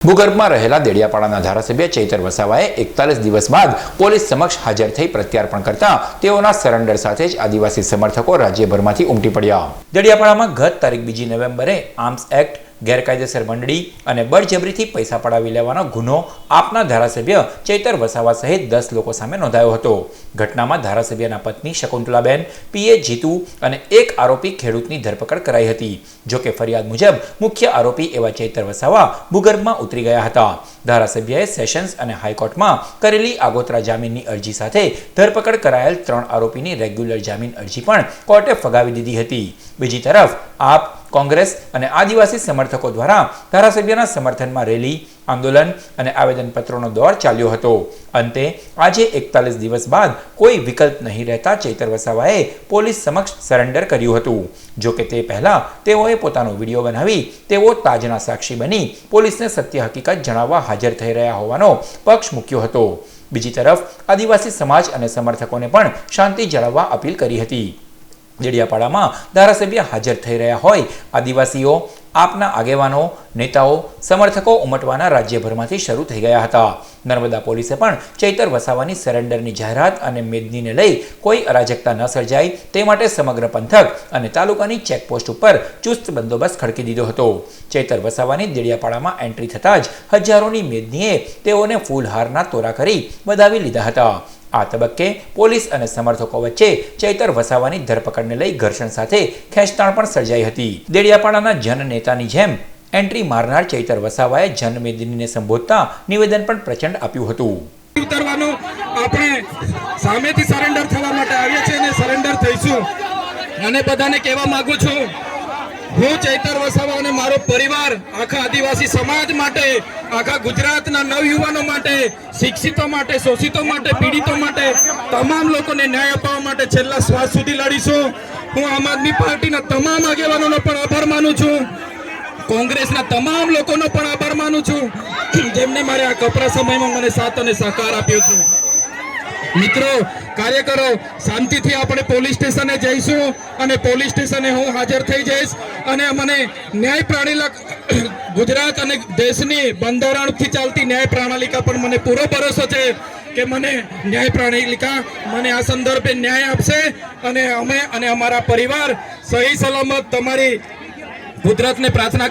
ભૂગર્ભમાં રહેલા દેડિયાપાડાના ધારાસભ્ય ચૈતર વસાવાએ એકતાલીસ દિવસ બાદ પોલીસ સમક્ષ હાજર થઈ પ્રત્યાર્પણ કરતા તેઓના સરેન્ડર સાથે જ આદિવાસી સમર્થકો રાજ્યભરમાંથી ઉમટી પડ્યા. દેડિયાપાડામાં ગત તારીખ બીજી નવેમ્બરે આર્મ્સ એક્ટ ગેરકાયદેસર મંડળી અને બળજબરીથી પૈસા પડાવી લેવાનો ગુનો આપના ધારાસભ્ય ચૈતર વસાવા સહિત દસ લોકો સામે નોંધાયો હતો. ઘટનામાં ધારાસભ્યના પત્ની શકુંતલાબેન, પીએ જીતુ અને એક આરોપી ખેડૂતની ધરપકડ કરાઈ હતી. જોકે ફરિયાદ મુજબ મુખ્ય આરોપી એવા ચૈતર વસાવા ભૂગર્ભમાં ઉતરી ગયા હતા. ધારાસભ્યએ સેશન્સ અને હાઈકોર્ટમાં કરેલી આગોતરા જામીનની અરજી સાથે ધરપકડ કરાયેલ ત્રણ આરોપીની રેગ્યુલર જામીન અરજી પણ કોર્ટે ફગાવી દીધી હતી. બીજી તરફ આપ કોંગ્રેસ અને આદિવાસી સમર્થકો દ્વારા ધારાસભ્યના સમર્થનમાં રેલી, આંદોલન અને આવેદનપત્રોનો દોર ચાલ્યો હતો. અંતે, આજે એકતાલીસ દિવસ બાદ કોઈ વિકલ્પ નહીં રહેતા ચૈતર વસાવાએ પોલીસ સમક્ષ સરેન્ડર કર્યું હતું. જો કે તે પહેલા તેઓએ પોતાનો વીડિયો બનાવી તેઓ તાજના સાક્ષી બની પોલીસને સત્ય હકીકત જણાવવા હાજર થઈ રહ્યા હોવાનો પક્ષ મૂક્યો હતો. બીજી તરફ, આદિવાસી સમાજ અને સમર્થકોને પણ શાંતિ જાળવવા અપીલ કરી હતી. દેડિયાપાડામાં ધારાસભ્ય હાજર થઈ રહ્યા હોય. આદિવાસીઓ, આપના આગેવાનો, નેતાઓ, સમર્થકો ઉમટવાના રાજ્યભરમાંથી શરૂ થઈ ગયા હતા. નર્મદા પોલીસે પણ ચૈતર વસાવાની સરેન્ડરની જાહેરાત અને મેદનીને લઈ કોઈ અરાજકતા ન સર્જાય તે માટે સમગ્ર પંથક અને તાલુકાની ચેકપોસ્ટ ઉપર ચુસ્ત બંદોબસ્ત ખડકી દીધો હતો. ચૈતર વસાવાની દેડિયાપાડામાં એન્ટ્રી થતાં જ હજારોની મેદનીએ તેઓને ફૂલહારના તોરા કરી વધાવી લીધા હતા. આ તબક્કે પોલીસ અને સમર્થકો વચ્ચે ચૈતર વસાવાની ધરપકડને લઈ ઘર્ષણ સાથે ખેંચતાણ પણ સર્જાઈ હતી. દેડિયાપાડાના જનનેતાની જેમ એન્ટ્રી મારનાર ચૈતર વસાવાએ જનમેદનીને સંબોધતા નિવેદન પણ પ્રચંડ આપ્યું હતું. ઉતરવાનું આપણે સામેથી સરેન્ડર થવા માટે આવીએ છીએ અને સરેન્ડર થઈશું. અને બધાને કહેવા માંગુ છું હું ચૈતર વસાવા અને મારો પરિવાર આખા આદિવાસી સમાજ માટે, આખા ગુજરાતના નવયુવાનો માટે, શિક્ષિતો માટે, શોષિતો માટે, પીડિતો માટે, તમામ લોકોને ન્યાય અપાવવા માટે છેલ્લા શ્વાસ સુધી લડીશું. હું આમ આદમી પાર્ટીના તમામ આગેવાનોનો પણ આભાર માનું છું. કોંગ્રેસના તમામ લોકોનો પણ આભાર માનું છું. જેમને મારે આ કપરા સમયમાં મને સાથ અને સહકાર આપ્યો છે. મિત્રો, કાર્યકરો, શાંતિથી આપણે પોલીસ સ્ટેશને જઈશું અને પોલીસ સ્ટેશને હું હાજર થઈ જઈશ અને મને ન્યાય પ્રણાલિકા ગુજરાત અને દેશની બંધારણથી ચાલતી ન્યાય પ્રણાલિકા પણ મને પૂરો ભરોસો છે કે મને ન્યાય પ્રણાલિકા મને આ સંદર્ભે ન્યાય આપશે અને અમે અને અમારા પરિવાર સહી સલામત તમારી ગુજરાતને પ્રાર્થના